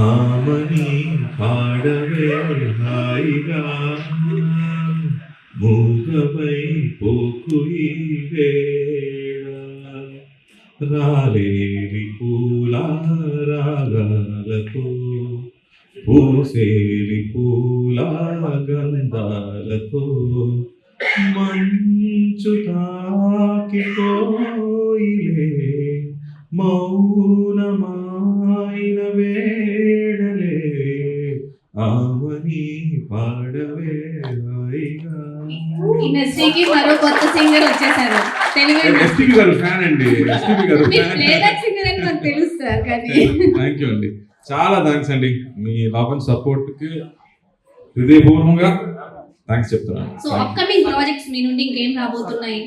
ఆమని పాడవే హాయిగా. మూగవై పోకు ఈ వేళ. పూల రాగాలతో పూసేలి పూల గంధాలతో మంచు తాకి కోయిలే మౌనమాయిన వేడలే ఆమని పాడవే ఇండస్ట్రీకి మరో కొత్త సింగర్ వచ్చేసారు. తెలుగు ఎస్టీపీ గారు ఫ్యాన్ అండి. ఎస్టీపీ గారు మీరు ప్లేబ్యాక్ సింగర్ అని మాకు తెలుసు సార్ కానీ. థ్యాంక్ యూ అండి. చాలా థ్యాంక్స్ అండి. మీ లవ్ అండ్ సపోర్ట్కి హృదయపూర్వకంగా థ్యాంక్స్ చెప్తున్నాను సో అప్కమింగ్ ప్రాజెక్ట్స్ మీ నుండి ఇంకేం రాబోతున్నాయి?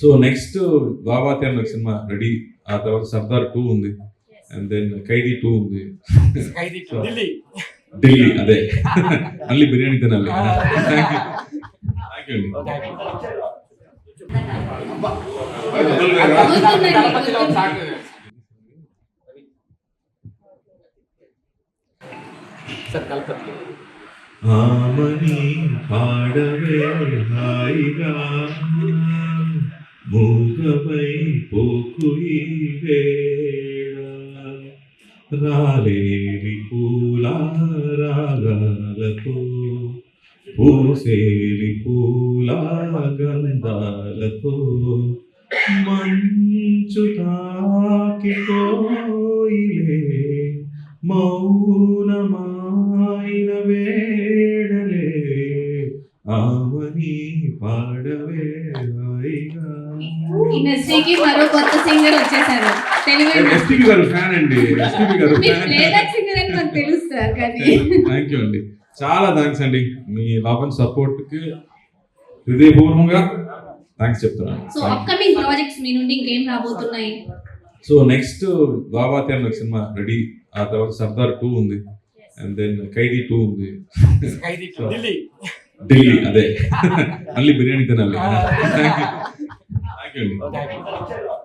సో నెక్స్ట్ బాబాతి అన్న సినిమా రెడీ ఆ తర్వాత సర్దార్ టూ ఉంది. అండ్ దెన్ ఖైదీ టూ ఉంది. ఢిల్లీ ఢిల్లీ అదే. మళ్ళీ బిర్యానీ తినాలి. థ్యాంక్ యూ థ్యాంక్ యూ అండి సార్ కలకత్తా ఆమని పాడవే హాయిగా. మూగవై పోకు ఈ రాలేని పూల రాగాలతో పూసేలి పూల గంధాలతో మంచు తాకి కోయిలే మౌనమాయిన పాడవే హాయిగా ఇండస్ట్రీకి మరో కొత్త సింగర్ వచ్చేసారు. తెలుగు ఎస్టీపీ గారు ఫ్యాన్ అండి. ఎస్టీపీ గారు మీరు ప్లేబ్యాక్ సింగర్ అని మాకు తెలుసు సార్ కానీ. థ్యాంక్ యూ అండి. చాలా థ్యాంక్స్ అండి. మీ లవ్ అండ్ సపోర్ట్కి హృదయపూర్వకంగా థ్యాంక్స్ చెప్తున్నాను. సో అప్కమింగ్ ప్రాజెక్ట్స్ మీ నుండి ఇంకేం రాబోతున్నాయి? సో నెక్స్ట్ బాబాతి అన్న సినిమా రెడీ. ఆ తర్వాత సర్దార్ టూ ఉంది. అండ్ దెన్ ఖైదీ టూ ఉంది. ఢిల్లీ. ఢిల్లీ అదే మళ్ళీ బిర్యానీ తినాలి థ్యాంక్ యూ థ్యాంక్ యూ అండి థ్యాంక్ యూ